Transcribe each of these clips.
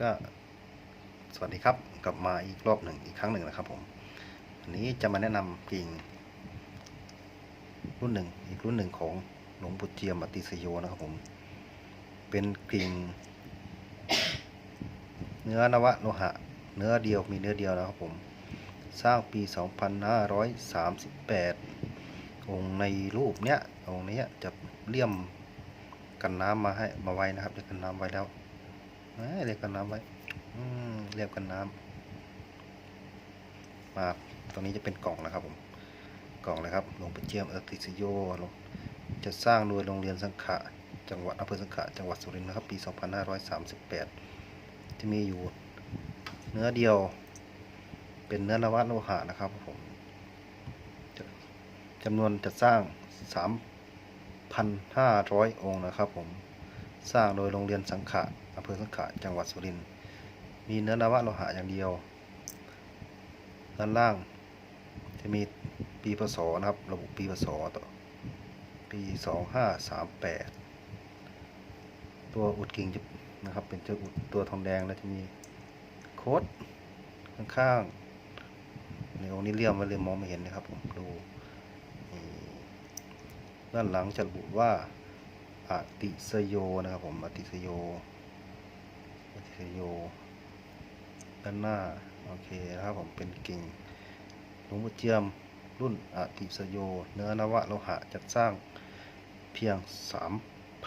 ก็สวัสดีครับกลับมาอีกรอบหนึ่งอีกครั้งหนึ่งนะครับผมวันนี้จะมาแนะนำกิ่งรุ่นหนึ่งอีกรุ่นหนึ่งของหลวงปู่เจียมอติสโยนะครับผม เป็นกิ่งเนื้อนวะโลหะ เนื้อเดียวมีเนื้อเดียวนะครับผม สร้างปี 2538 องค์ในรูปเนี้ยองค์นี้จะเลี่ยมกันน้ำมาให้มาไว้นะครับเรียกกันน้ำไว้แล้ว เรียกกันน้ำไว้เรียกกันน้ำมาตรงนี้จะเป็นกล่องนะครับผม กล่องเลยครับหลวงปู่เจียมอติสโยหลวงจะสร้างโดยโรงเรียนสังขะ จังหวัดอำเภอสังขะ จังหวัดสุรินทร์นะครับ ปี 2538ที่มีอยู่เนื้อเดียว เป็นเนื้อนวัตโลหะนะครับผมจจำนวนจะสร้าง 3,500 องค์นะครับผม สร้างโดยโรงเรียนสังขะอำเภอสังขะจังหวัดสุรินทร์มีเนื้อนวโลหะอย่างเดียว ด้านล่างจะมีปีพศนะครับ ระบุปีพศต่อปี2538ตัวอุดกิ่งจะนะครับเป็นเจ้าอุดตัวทองแดงแล้วจะมีโค้ดข้างๆในองค์นี้เลี่ยมไว้เลยมองไม่เห็นนะครับผมดูด้านหลังจะระบุว่า อติสโยนะครับผมอติสโยอติสโยด้านหน้าโอเคนะครับผมเป็นกิ่งหลวงพ่อเจียมรุ่นอติสโย เนื้อนวะโลหะจัดสร้างเพียง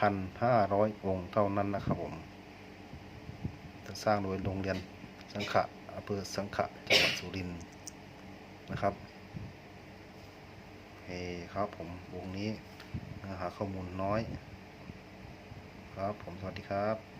3,500 องค์เท่านั้นนะครับผมจัดสร้างโดยโรงเรียนสังขะอำเภอสังขะจังหวัดสุรินทร์นะครับเฮ้ครับผมวงนี้หาข้อมูลน้อย ครับ ผมสวัสดีครับ